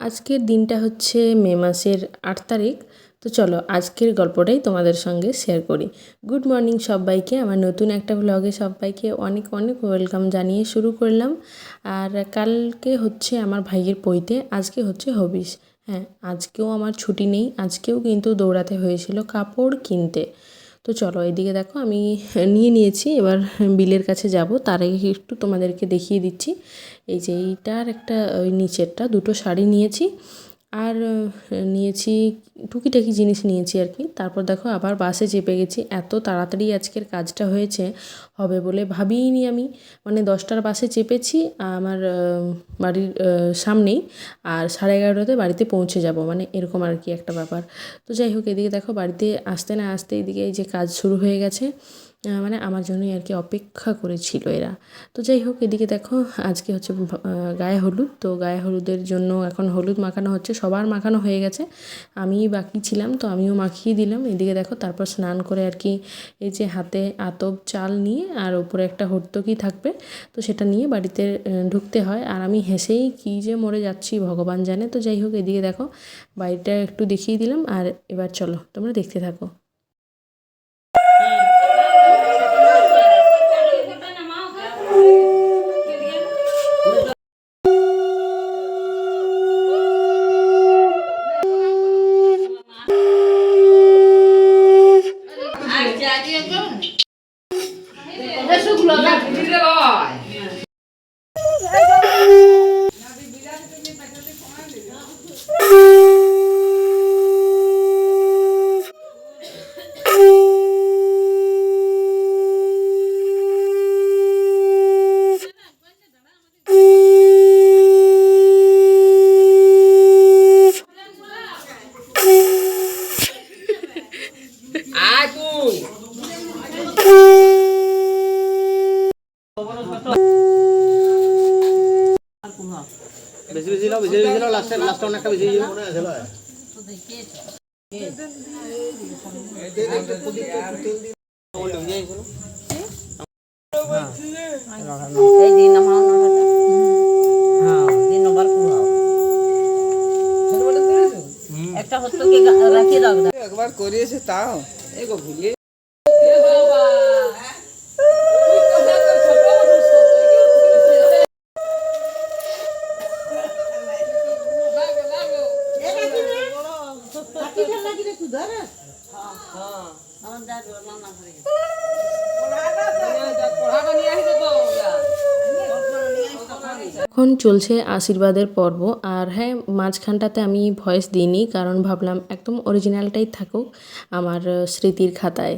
আজকের দিনটা হচ্ছে মে মাসের আট তারিখ। তো চলো আজকের গল্পটাই তোমাদের সঙ্গে শেয়ার করি। গুড মর্নিং সবাইকে। আমার নতুন একটা ব্লগে সবাইকে অনেক অনেক ওয়েলকাম জানিয়ে শুরু করলাম। আর কালকে হচ্ছে আমার ভাইয়ের পৈতে, আজকে হচ্ছে হবিস। হ্যাঁ আজকেও আমার ছুটি নেই, আজকেও কিন্তু দৌড়াতে হয়েছিল কাপড় কিনতে। তো চলো এদিকে দেখো, আমি নিয়ে নিয়েছি, এবার বিলের কাছে যাব। তার আগে একটু তোমাদেরকে দেখিয়ে দিচ্ছি। এই যে এইটার একটা, ওই নিচেরটা, দুটো শাড়ি নিয়েছি। আর নিয়েছি, টুকিটাকি জিনিস নিয়েছি আর কি। তারপর দেখো আবার বাসে চেপে গেছি। এত তাড়াতাড়ি আজকের কাজটা হয়েছে, হবে বলে ভাবিনি আমি। মানে দশটার বাসে চেপেছি, আমার বাড়ির সামনেই আর সাড়ে এগারোটাতে বাড়িতে পৌঁছে যাব। মানে এরকম আর কি একটা ব্যাপার। তো যাই হোক, এদিকে দেখো বাড়িতে আসতে না আসতে এদিকে এই যে কাজ শুরু হয়ে গেছে। মানে আমার জন্যই আর কি অপেক্ষা করেছিল এরা। তো যাই হোক, এদিকে দেখো, আজকে হচ্ছে গায়ে হলুদ। তো গায়ে হলুদের জন্য এখন হলুদ মাখানো হচ্ছে, সবার মাখানো হয়ে গেছে। আমি বাকি ছিলাম, তো আমিও মাখিয়ে দিলাম। এদিকে দেখো, তারপর স্নান করে আর কি এই যে হাতে আতপ চাল নিয়ে আর ওপরে একটা হর্তকি থাকবে, তো সেটা নিয়ে বাড়িতে ঢুকতে হয়। আর আমি হেসেই কী যে মরে যাচ্ছি, ভগবান জানে। তো যাই হোক, এদিকে দেখো, বাড়িটা একটু দেখিয়ে দিলাম। আর এবার চলো, তোমরা দেখতে থাকো। আয় বেশি বেশি নাও বেশি বেশি নাও লাস্টে লাস্টে অনেকটা বেশি যাবে মনে আছে এই দিন আমার হ্যাঁ দিন নম্বর কুড়াও একটা হতো কি রাখি দাও একবার করিয়েছে তাও এগো ভুলিয়ে এখন চলছে আশীর্বাদের পর্ব, আর হ্যাঁ মাঝখানটাতে আমি ভয়েস দিইনি, কারণ ভাবলাম একদম অরিজিনালটাই থাকুক আমার স্মৃতির খাতায়।